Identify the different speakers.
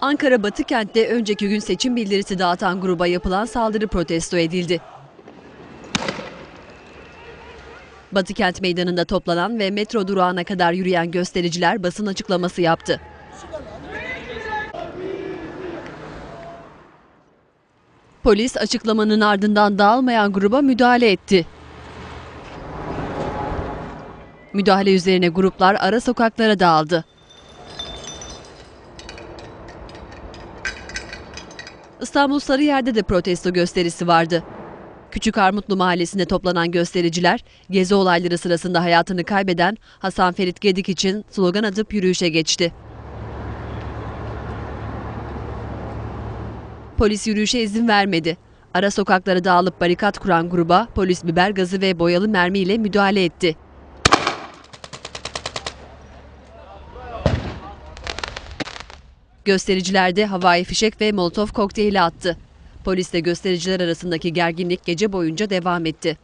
Speaker 1: Ankara Batı kentte önceki gün seçim bildirisi dağıtan gruba yapılan saldırı protesto edildi. Batı kent meydanında toplanan ve metro durağına kadar yürüyen göstericiler basın açıklaması yaptı. Polis açıklamanın ardından dağılmayan gruba müdahale etti. Müdahale üzerine gruplar ara sokaklara dağıldı. İstanbul Sarıyer'de de protesto gösterisi vardı. Küçük Armutlu Mahallesi'nde toplanan göstericiler, gezi olayları sırasında hayatını kaybeden Hasan Ferit Gedik için slogan atıp yürüyüşe geçti. Polis yürüyüşe izin vermedi. Ara sokaklara dağılıp barikat kuran gruba polis biber gazı ve boyalı mermiyle müdahale etti. Göstericiler de havai fişek ve molotof kokteyli attı. Polisle göstericiler arasındaki gerginlik gece boyunca devam etti.